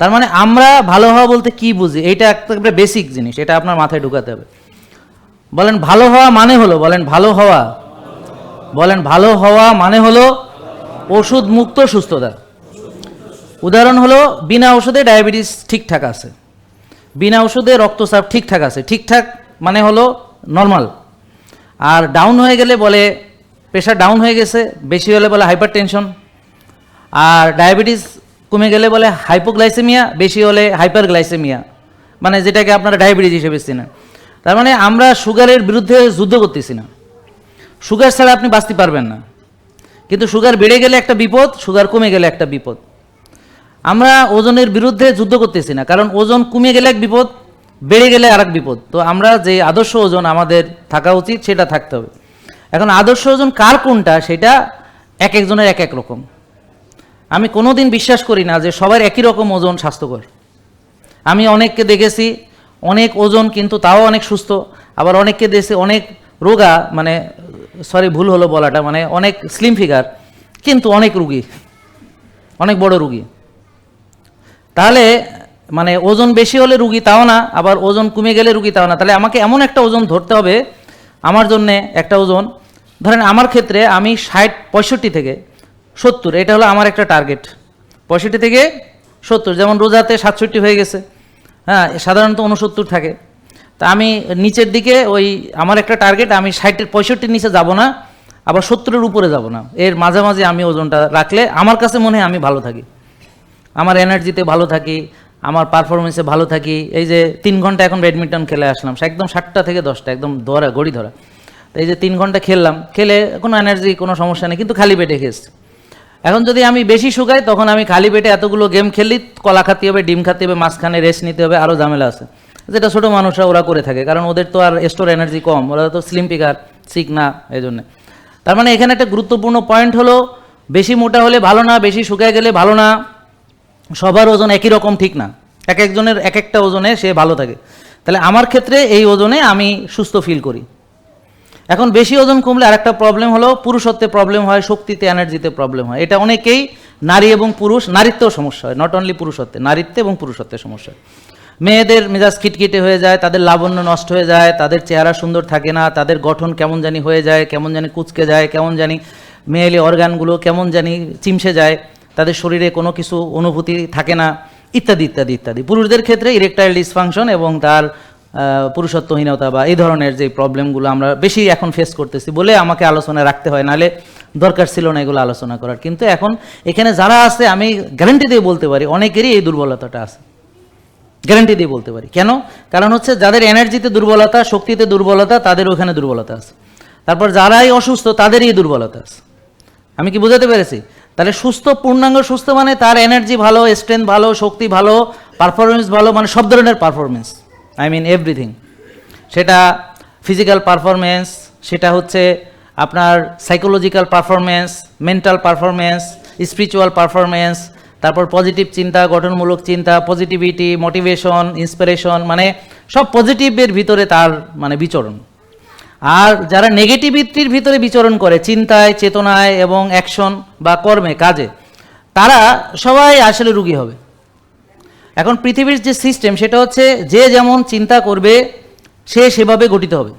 তার মানে আমরা ভালো হওয়া বলতে কি বুঝি? এটা একটা বেসিক জিনিস, এটা আপনার মাথায় ঢুকাতে হবে। বলেন ভালো হওয়া মানে হলো, বলেন ভালো হওয়া। বলেন ভালো হওয়া মানে হলো ওষুধ মুক্ত সুস্থতা। উদাহরণ হলো, বিনা ওষুধে ডায়াবেটিস ঠিকঠাক আছে। বিনা ওষুধে রক্তচাপ ঠিকঠাক আছে। ঠিকঠাক মানে হলো নর্মাল আর ডাউন হয়ে গেলে বলে প্রেশার ডাউন হয়ে গেছে, বেশি হলে বলে হাইপার টেনশন আর ডায়াবেটিস কমে গেলে বলে হাইপোগ্লাইসেমিয়া বেশি হলে হাইপার গ্লাইসেমিয়া মানে যেটাকে আপনারা ডায়াবেটিস হিসেবে চেনেন। তার মানে আমরা সুগারের বিরুদ্ধে যুদ্ধ করতেছি না। সুগার ছাড়া আপনি বাঁচতে পারবেন না। কিন্তু সুগার বেড়ে গেলে একটা বিপদ সুগার কমে গেলে একটা বিপদ। আমরা ওজনের বিরুদ্ধে যুদ্ধ করতেছি না, কারণ ওজন কমে গেলে এক বিপদ, বেড়ে গেলে আর বিপদ। তো আমরা যে আদর্শ ওজন আমাদের থাকা উচিত, সেটা থাকতে হবে। এখন আদর্শ ওজন কার কোনটা, সেটা এক একজনের এক এক রকম। আমি কোনোদিন বিশ্বাস করি না যে সবার একই রকম ওজন স্বাস্থ্যকর। আমি অনেককে দেখেছি, অনেক ওজন কিন্তু তাও অনেক সুস্থ, আবার অনেককে দেখেছি অনেক রোগা মানে সরি ভুল হলো বলাটা মানে অনেক স্লিম ফিগার কিন্তু অনেক রুগী, অনেক বড় রুগী। তাহলে মানে ওজন বেশি হলে রুগী তাও না, আবার ওজন কমে গেলে রুগী তাও না। তাহলে আমাকে এমন একটা ওজন ধরতে হবে, আমার জন্যে একটা ওজন। ধরেন আমার ক্ষেত্রে আমি ষাট পঁয়ষট্টি থেকে সত্তর, এটা হলো আমার একটা টার্গেট পঁয়ষট্টি থেকে সত্তর, যেমন রোজাতে সাতষট্টি হয়ে গেছে। হ্যাঁ সাধারণত উনসত্তর থাকে। তা আমি নিচের দিকে ওই আমার একটা টার্গেট আমি ষাটের পঁয়ষট্টির নিচে যাব না, আবার সত্তরের উপরে যাব না। এর মাঝামাঝি আমি ওজনটা রাখলে আমার কাছে মনে হয় আমি ভালো থাকি। আমার এনার্জিতে ভালো থাকি, আমার পারফরমেন্সে ভালো থাকি। এই যে তিন ঘণ্টা এখন ব্যাডমিন্টন খেলে আসলাম একদম সাতটা থেকে দশটা, একদম ধরা, গড়ি ধরা। এই যে তিন ঘণ্টা খেললাম, খেলে কোনো এনার্জি কোনো সমস্যা নেই, কিন্তু খালি পেটে খেয়েছি এখন যদি আমি বেশি শুকাই, তখন আমি খালি পেটে এতগুলো গেম খেললি কলা খাতে হবে, ডিম খাতে হবে, মাঝখানে রেস্ট নিতে হবে আরও ঝামেলা আছে। যেটা ছোটো মানুষরা ওরা করে থাকে, কারণ ওদের তো আর স্টোর এনার্জি কম, ওরা তো স্লিম পিকার সিক না, এই জন্যে। তার মানে এখানে একটা গুরুত্বপূর্ণ পয়েন্ট হলো, বেশি মোটা হলে ভালো না, বেশি শুকায় গেলে ভালো না, সবার ওজন একই রকম ঠিক না। এক একজনের এক একটা ওজনে সে ভালো থাকে। তাহলে আমার ক্ষেত্রে এই ওজনে আমি সুস্থ ফিল করি। এখন বেশি ওজন কমলে আরেকটা প্রবলেম হলো, পুরুষত্বে প্রবলেম হয়, শক্তিতে এনার্জিতে প্রবলেম হয়। এটা অনেকেই নারী এবং পুরুষ, নারীত্বেও সমস্যা হয়। নট অনলি পুরুষত্বে, নারীত্বে এবং পুরুষত্বে সমস্যা হয়। মেয়েদের মেজাজ খিটখিটে হয়ে যায়, তাদের লাবণ্য নষ্ট হয়ে যায়, তাদের চেহারা সুন্দর থাকে না, তাদের গঠন কেমন জানি হয়ে যায়, কেমন জানি কুচকে যায়, কেমন জানি মেয়েলি অর্গানগুলো কেমন জানি চিমসে যায়, তাদের শরীরে কোনো কিছু অনুভূতি থাকে না, ইত্যাদি ইত্যাদি ইত্যাদি। পুরুষদের ক্ষেত্রে ইরেকটাইল ডিসফাংশন এবং তার পুরুষত্বহীনতা বা এই ধরনের যে প্রবলেমগুলো আমরা বেশি এখন ফেস করতেছি বলে আমাকে আলোচনায় রাখতে হয়, নাহলে দরকার ছিল না এগুলো আলোচনা করার। কিন্তু এখন এখানে যারা আছে, আমি গ্যারান্টি দিয়ে বলতে পারি, অনেকেরই এই দুর্বলতাটা আছে। গ্যারান্টি দিয়ে বলতে পারি। কেন? কারণ হচ্ছে যাদের এনার্জিতে দুর্বলতা, শক্তিতে দুর্বলতা, তাদের ওখানে দুর্বলতা আছে। তারপর যারাই অসুস্থ, তাদেরই দুর্বলতা আছে। আমি কি বুঝাতে পেরেছি? তাহলে সুস্থ, পূর্ণাঙ্গ, সুস্থ মানে তার এনার্জি ভালো স্ট্রেংথ ভালো, শক্তি ভালো পারফরমেন্স ভালো মানে সব ধরনের পারফরমেন্স আই মিন এভরিথিং সেটা ফিজিক্যাল পারফরমেন্স সেটা হচ্ছে আপনার psychological performance mental performance spiritual performance তারপর পজিটিভ চিন্তা, গঠনমূলক চিন্তা পজিটিভিটি মোটিভেশন ইন্সপিরেশন মানে সব পজিটিভের ভিতরে তার মানে বিচরণ। আর যারা নেগেটিভিটির ভিতরে বিচরণ করে, চিন্তায়, চেতনায় এবং অ্যাকশন বা কর্মে, কাজে, তারা সবাই আসলে রুগী হবে। এখন পৃথিবীর যে সিস্টেম সেটা হচ্ছে যে যেমন চিন্তা করবে সে সেভাবে গঠিত হবে।